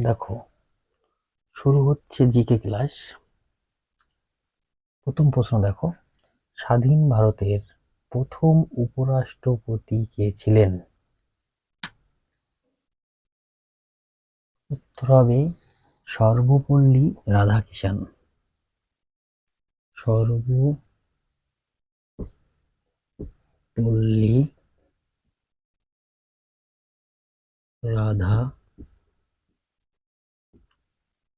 দেখো, শুরু হচ্ছে জিকে ক্লাস। প্রথম প্রশ্ন দেখো, স্বাধীন ভারতের প্রথম উপরাষ্ট্রপতি কে ছিলেন? উত্তর হবে সর্বপল্লী রাধাকিষান সর্বপল্লী রাধা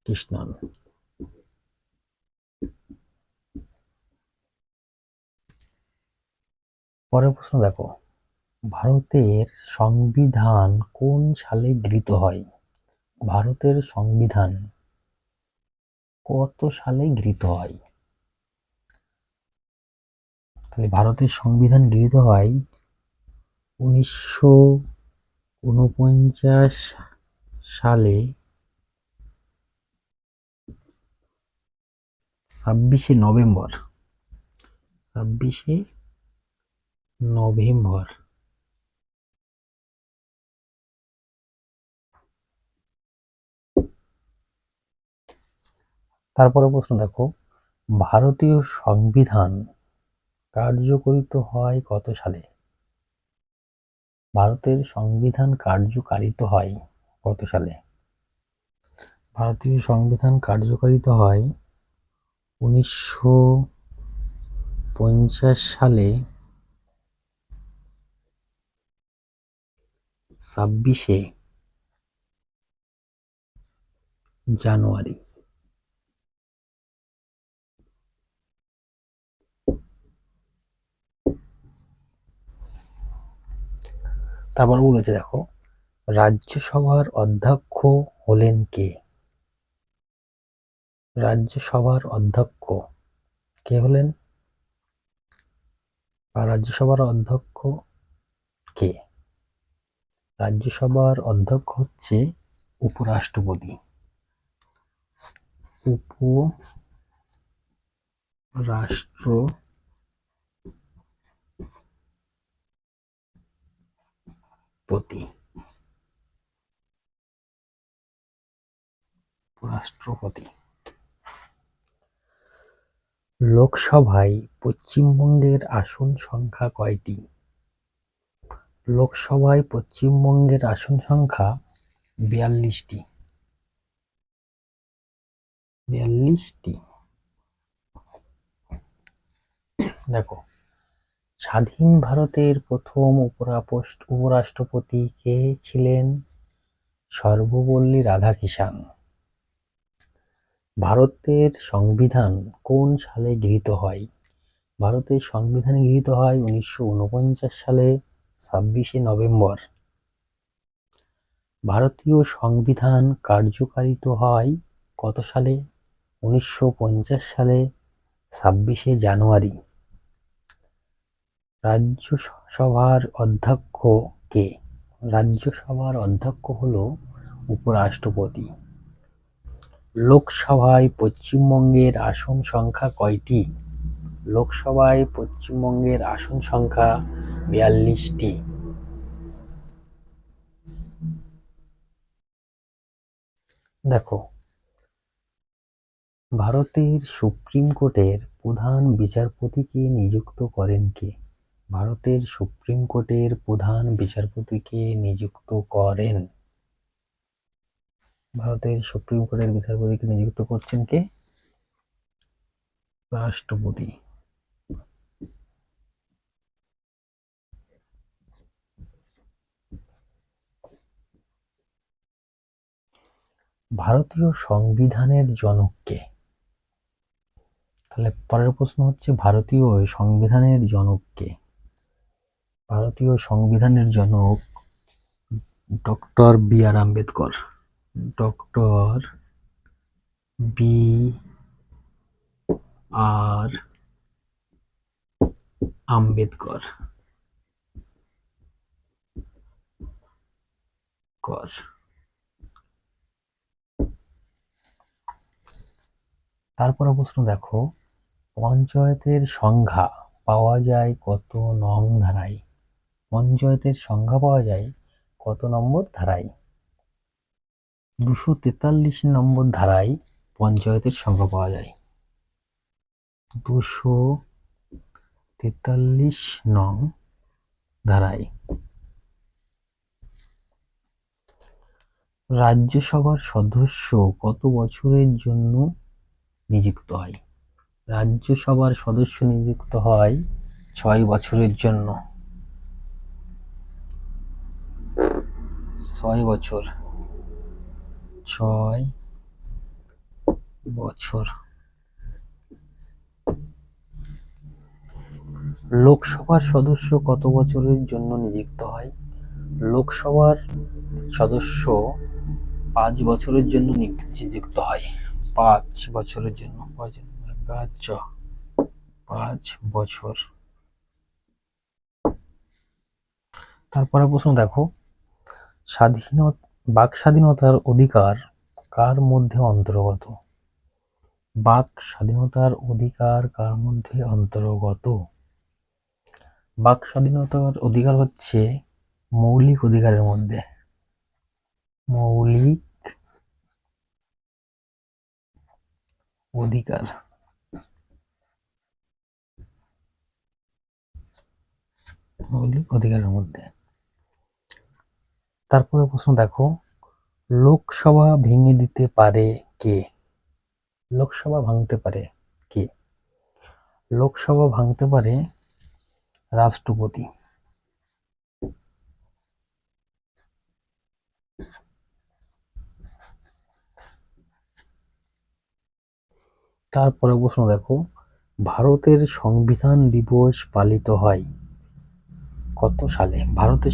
কৃষ্ণন পরের প্রশ্ন দেখো, ভারতের সংবিধান কোন সালে গৃহীত হয়? ভারতের সংবিধান কত সালে গৃহীত হয়? তাহলে ভারতের সংবিধান গৃহীত হয় উনিশশো উনপঞ্চাশ সালে ছাব্বিশে নভেম্বর। ছাব্বিশে নভেম্বর। তারপরে প্রশ্ন দেখো, ভারতীয় সংবিধান কার্যকরিত হয় কত সালে? ভারতের সংবিধান কার্যকারিত হয় কত সালে? ভারতীয় সংবিধান কার্যকারিত হয় উনিশশো পঞ্চাশ সালে ছাব্বিশে জানুয়ারি। তারপর বলেছে দেখো রাজ্যসভার অধ্যক্ষ হলেন কে? রাজ্যসভার অধ্যক্ষ। কে হলেন? বা রাজ্যসভার অধ্যক্ষ কে? রাজ্যসভার অধ্যক্ষ হচ্ছে উপরাষ্ট্রপতি। উপরাষ্ট্রপতি। উপরাষ্ট্রপতি। লোকসভায় পশ্চিমবঙ্গের আসন সংখ্যা কয়টি? লোকসভায় পশ্চিমবঙ্গের আসন সংখ্যা বিয়াল্লিশটি। বিয়াল্লিশটি? দেখো, স্বাধীন ভারতের প্রথম উপরাষ্ট্রপতি কে ছিলেন? সর্বপল্লী রাধাকিষান ভারতের সংবিধান কোন সালে গৃহীত হয়? ভারতের সংবিধান গৃহীত হয় উনিশশো উনপঞ্চাশ সালে, ছাব্বিশে নভেম্বর। ভারতীয় সংবিধান কার্যকারিত হয় কত সালে? উনিশশো পঞ্চাশ সালে, ছাব্বিশে জানুয়ারি। রাজ্যসভার অধ্যক্ষ কে? রাজ্যসভার অধ্যক্ষ হল উপরাষ্ট্রপতি। লোকসভায় পশ্চিমবঙ্গের আসন সংখ্যা কয়টি? লোকসভায় পশ্চিমবঙ্গের আসন সংখ্যা বিয়াল্লিশটি। দেখো, ভারতের সুপ্রিম কোর্টের প্রধান বিচারপতিকে নিযুক্ত করেন কে? ভারতের সুপ্রিম কোর্টের প্রধান বিচারপতিকে নিযুক্ত করেন ভারতের সুপ্রিম কোর্টের বিচারপতিকে নিযুক্ত করছেন কে? রাষ্ট্রপতি। ভারতীয় সংবিধানের জনক কে? তাহলে পরের প্রশ্ন হচ্ছে, ভারতীয় সংবিধানের জনক কে? ভারতীয় সংবিধানের জনক doctor B R Ambedkar. Doctor B R Ambedkar. কর। তারপরে প্রশ্ন দেখো, পঞ্চায়েতের সংখ্যা পাওয়া যায় কত নং ধারায়? পঞ্চায়েতের সংখ্যা পাওয়া যায় কত নম্বর ধারায়? দুশো তেতাল্লিশ নম্বর ধারায় পঞ্চায়েতের সংখ্যা পাওয়া যায়। দুশো তেতাল্লিশ নং ধারায় রাজ্যসভার সদস্য কত বছরের জন্য নিযুক্ত হয়? রাজ্যসভার সদস্য নিযুক্ত হয় ছয় বছরের জন্য। ছয় বছর। ছয় বছর। লোকসভার সদস্য কত বছরের জন্য নিযুক্ত হয়? লোকসভার সদস্য পাঁচ বছরের জন্য নিযুক্ত হয়। পাঁচ বছরের জন্য। পাঁচ বছর। তারপরে প্রশ্ন দেখো। স্বাধীনত বাক স্বাধীনতার অধিকার কার মধ্যে অন্তর্গত? বাক স্বাধীনতার অধিকার কার মধ্যে অন্তর্গত? বাক স্বাধীনতার অধিকার হচ্ছে মৌলিক অধিকারের মধ্যে। মৌলিক অধিকার। মৌলিক অধিকারের মধ্যে। তারপরে প্রশ্ন দেখো, লোকসভা ভেঙে দিতে পারে কে? লোকসভা ভাঙতে পারে কে? লোকসভা ভাঙতে পারে রাষ্ট্রপতি। তারপরে প্রশ্ন দেখো, ভারতের সংবিধান দিবস পালিত হয় কত সালে? ভারতের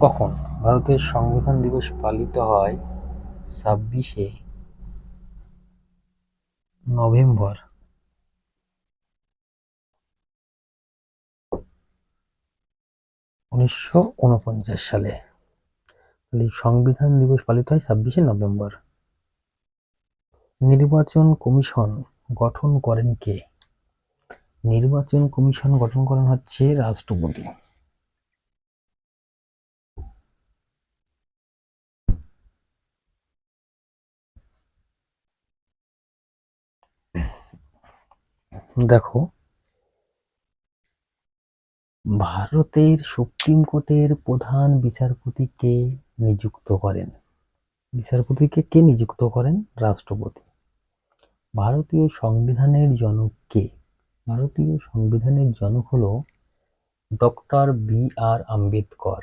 কখন? ভারতের সংবিধান দিবস পালিত হয় ছাব্বিশে নভেম্বর। উনিশশো উনপঞ্চাশ সালে। সংবিধান দিবস পালিত হয় ছাব্বিশে নভেম্বর। নির্বাচন কমিশন গঠন করেন কে? নির্বাচন কমিশন গঠন করেন হচ্ছে রাষ্ট্রপতি। দেখো, ভারতের সুপ্রিম কোর্টের প্রধান বিচারপতিকে নিযুক্ত করেন? বিচারপতিকে কে নিযুক্ত করেন? রাষ্ট্রপতি। ভারতীয় সংবিধানের জনক কে? ভারতীয় সংবিধানের জনক হলো ডক্টর বি আর আম্বেদকর।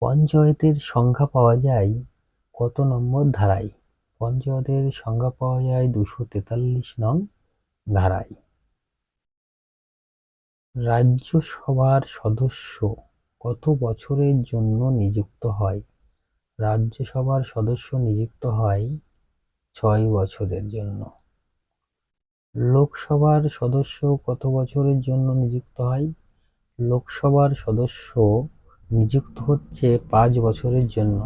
পঞ্চায়েতের সংখ্যা পাওয়া যায় কত নম্বর ধারায়? পঞ্চায়েতের সংজ্ঞা পাওয়া যায় দুশো তেতাল্লিশ নং ধারায়। রাজ্যসভার সদস্য কত বছরের জন্য নিযুক্ত হয়? রাজ্যসভার সদস্য নিযুক্ত হয় ছয় বছরের জন্য। লোকসভার সদস্য কত বছরের জন্য নিযুক্ত হয়? লোকসভার সদস্য নিযুক্ত হচ্ছে পাঁচ বছরের জন্য।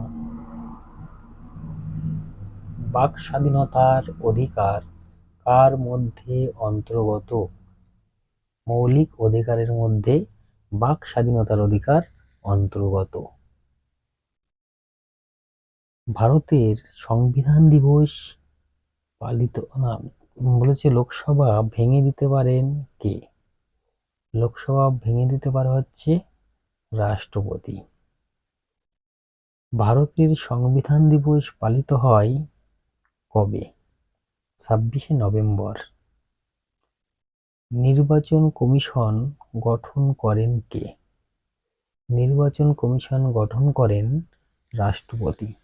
বাক স্বাধীনতার অধিকার কার মধ্যে অন্তর্গত? মৌলিক অধিকারের মধ্যে বাক স্বাধীনতার অধিকার অন্তর্গত। ভারতের সংবিধান দিবস পালিত, না, বলেছে লোকসভা ভেঙে দিতে পারেন কে? লোকসভা ভেঙে দিতে পারে হচ্ছে রাষ্ট্রপতি। ভারতের সংবিধান দিবস পালিত হয় কবে? ছাব্বিশে নভেম্বর। নির্বাচন কমিশন গঠন করেন কে? নির্বাচন কমিশন গঠন করেন রাষ্ট্রপতি।